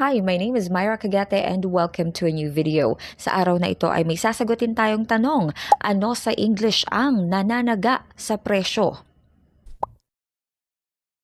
Hi, my name is Myra Cagate and welcome to a new video. Sa araw na ito ay may sasagutin tayong tanong, ano sa English ang nananaga sa presyo?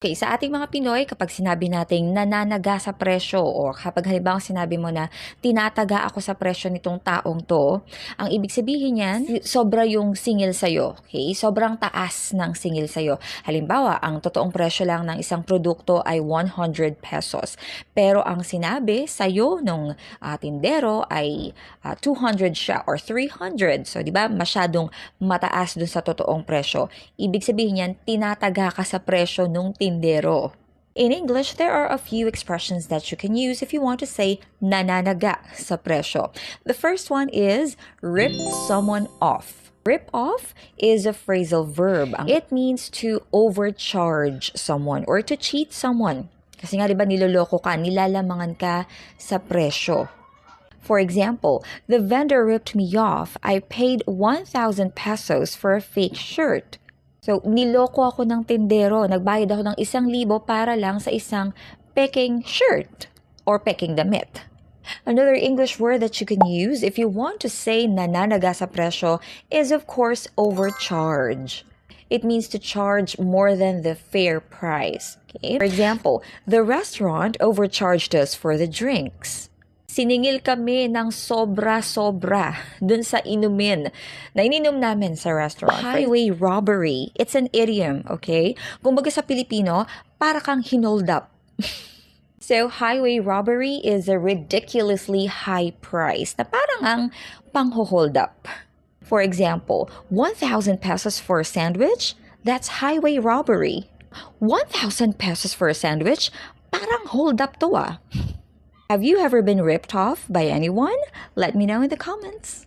Okay, sa ating mga Pinoy, kapag sinabi nating nananaga sa presyo o kapag halimbawa sinabi mo na tinataga ako sa presyo nitong taong to, ang ibig sabihin niyan, sobra yung singil sa'yo. Okay? Sobrang taas ng singil sa'yo. Halimbawa, ang totoong presyo lang ng isang produkto ay 100 pesos. Pero ang sinabi sa'yo nung ah, tindero ay ah, 200 siya or 300. So, di ba, masyadong mataas dun sa totoong presyo. Ibig sabihin yan, tinataga ka sa presyo nung tindero. In English, there are a few expressions that you can use if you want to say nananaga sa presyo. The first one is rip someone off. Rip off is a phrasal verb. It means to overcharge someone or to cheat someone. Kasi nga 'di ba niloloko ka, nilalamangan ka sa presyo. For example, the vendor ripped me off. I paid 1,000 pesos for a fake shirt. So, niloko ako ng tindero. Nagbayad ako ng isang libo para lang sa isang peking shirt or peking damit. Another English word that you can use if you want to say nananaga sa presyo is of course overcharge. It means to charge more than the fair price. Okay? For example, the restaurant overcharged us for the drinks. Siningil kami ng sobra-sobra dun sa inumin na ininom namin sa restaurant. Highway robbery. It's an idiom, okay? Kung baga sa Pilipino, para kang hinold up. So, highway robbery is a ridiculously high price na parang ang pang-hold up. For example, 1,000 pesos for a sandwich? That's highway robbery. 1,000 pesos for a sandwich? Parang hold up to ah. Have you ever been ripped off by anyone? Let me know in the comments.